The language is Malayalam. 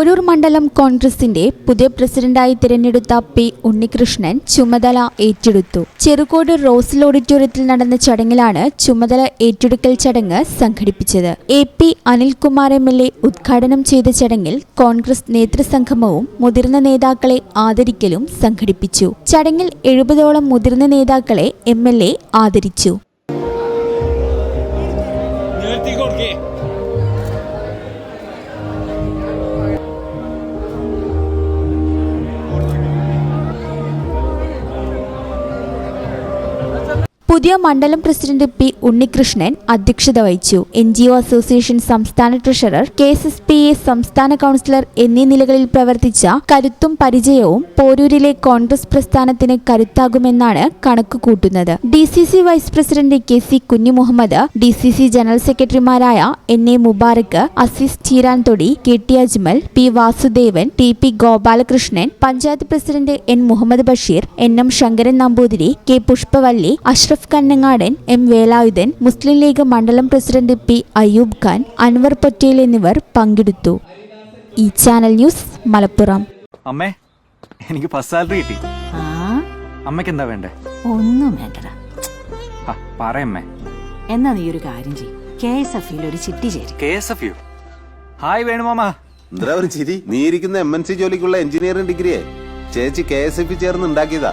പോരൂർ മണ്ഡലം കോൺഗ്രസിന്റെ പുതിയ പ്രസിഡന്റായി തിരഞ്ഞെടുത്ത പി ഉണ്ണികൃഷ്ണൻ ചുമതല ഏറ്റെടുത്തു. ചെറുകോട് റോസിൽ ഓഡിറ്റോറിയത്തിൽ നടന്ന ചടങ്ങിലാണ് ചുമതല ഏറ്റെടുക്കൽ ചടങ്ങ് സംഘടിപ്പിച്ചത്. A P Anilkumar M L A ഉദ്ഘാടനം ചെയ്ത ചടങ്ങിൽ കോൺഗ്രസ് നേതൃസംഗമവും മുതിർന്ന നേതാക്കളെ ആദരിക്കലും സംഘടിപ്പിച്ചു. ചടങ്ങിൽ എഴുപതോളം മുതിർന്ന നേതാക്കളെ എം എൽ എ ആദരിച്ചു. പുതിയ മണ്ഡലം പ്രസിഡന്റ് പി ഉണ്ണികൃഷ്ണൻ അധ്യക്ഷത വഹിച്ചു. എൻ ജി ഒ അസോസിയേഷൻ സംസ്ഥാന treasurer K S S P A സംസ്ഥാന കൗൺസിലർ എന്നീ നിലകളിൽ പ്രവർത്തിച്ച കരുത്തും പരിചയവും പോരൂരിലെ കോൺഗ്രസ് പ്രസ്ഥാനത്തിന് കരുത്താകുമെന്നാണ് കണക്ക് കൂട്ടുന്നത്. D C C vice president K C Kunhimuhammad D C C general സെക്രട്ടറിമാരായ N A Mubarak Aziz Cheeranthodi K T Ajmal P Vasudevan T P Gopalakrishnan panchayat president N Muhammad Basheer N M Sankaran Namboothiri K Pushpavalli Ashraf Kannangadan M. Velayudhan Muslim League മണ്ഡലം പ്രസിഡന്റ് പി. അയ്യൂബ് ഖാൻ അൻവർ പട്ടേൽ എന്നിവർ പങ്കെടുത്തു. ഈ ചാനൽ ന്യൂസ് മലപ്പുറം. അമ്മേ എനിക്ക് ഫസ്റ്റ് സാലറി കിട്ടി. ആ? അമ്മയ്ക്ക് എന്താ വേണ്ടേ? ഒന്നും വേണ്ടടാ. പറയമ്മേ എന്നാ നീ ഒരു കാര്യം ചെയ്യും. കെ എസ് എഫ് ഒരു ചിട്ടി ചേരും. K S F E. Hi വേണുമാമ എന്താ ഒരു ചിരി? നീ ഇരിക്കുന്ന എം എൻ സി ജോലിക്കുള്ള എഞ്ചിനീയറിംഗ് ഡിഗ്രിയെ. ചേച്ചി കെ എസ് എഫ് ചേർന്ന് ഉണ്ടാക്കിയതാ.